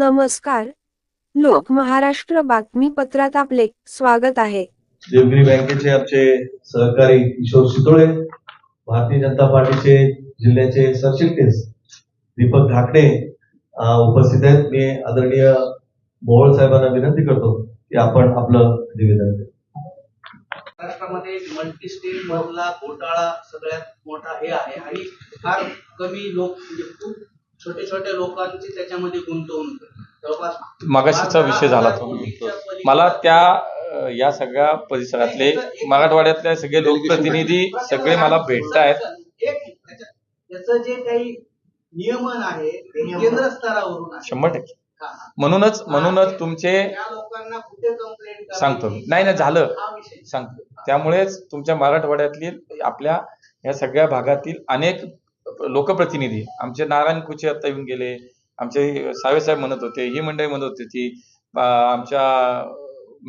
नमस्कार. लोक महाराष्ट्र बातमीपत्रात आपले स्वागत आहे. देवगिरी बँकेचे आमचे सहकारी किशोर शितोळे भारतीय जनता पार्टीचे जिल्ह्याचे सरचिटणीस दीपक ढाकणे उपस्थित आहेत. मी आदरणीय मोहोळ साहेबांना विनंती करतो की आपण आपलं निवेदन द्या. महाराष्ट्रामध्ये मल्टी स्टेट मधला घोटाळा सगळ्यात मोठा हे आहे. आणि फार कमी लोक म्हणजे खूप छोटे छोटे लोकांची त्याच्यामध्ये गुंतवणूक. जवळपास मगाशीचा विषय झाला तो. मला त्या या सगळ्या परिसरातले मराठवाड्यातले सगळे लोकप्रतिनिधी सगळे मला भेटत आहेत. एक त्याच्या- त्याचं जे काही नियमन आहे ते केंद्र स्तरावरून आहे. शंभर टक्के. हा. म्हणूनच म्हणूनच तुमचे सांगतो मी. नाही नाही झालं. सांगतो. त्यामुळेच तुमच्या मराठवाड्यातली आपल्या या सगळ्या भागातील अनेक लोकप्रतिनिधी. आमचे नारायण कुचे आता येऊन गेले. आमचे साहेब म्हणत होते ही मंडळी म्हणत होती ती आमच्या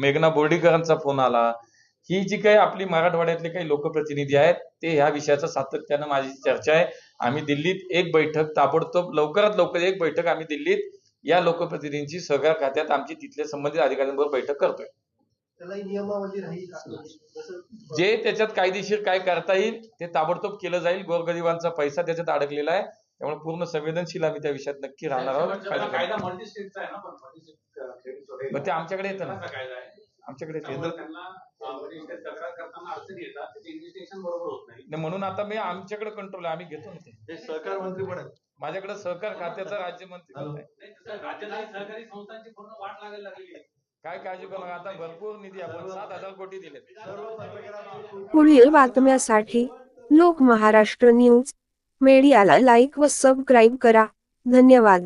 मेघना बोर्डीकरांचा फोन आला. ही जी काही आपली मराठवाड्यातले काही लोकप्रतिनिधी आहेत ते ह्या विषयाचा सातत्यानं माझी चर्चा आहे. आम्ही दिल्लीत एक बैठक ताबडतोब लवकरात लवकर एक बैठक आम्ही दिल्लीत या लोकप्रतिनिधींची सहकार खात्यात आमची तिथल्या संबंधित अधिकाऱ्यांबरोबर बैठक करतोय. नियमावली राहील जे त्याच्यात कायदेशीर काय करता येईल ते ताबडतोब केलं जाईल. गोरगरिबांचा पैसा त्याच्यात अडकलेला आहे. त्यामुळे पूर्ण संवेदनशील आम्ही त्या विषयात नक्की राहणार आहोत. मग ते आमच्याकडे येतं ना. आमच्याकडे येतं. म्हणून आता मी आमच्याकडे कंट्रोल आहे. आम्ही घेतो ना ते. हे सहकार मंत्री पण माझ्याकडे सहकार खात्याचा राज्यमंत्री. आहे. काय काळजी करू नका आता भरपूर निधी आपण सात हजार कोटी दिले पुढील बातम्यासाठी लोक महाराष्ट्र न्यूज. मीडियाला लाईक व सबस्क्राईब करा. धन्यवाद.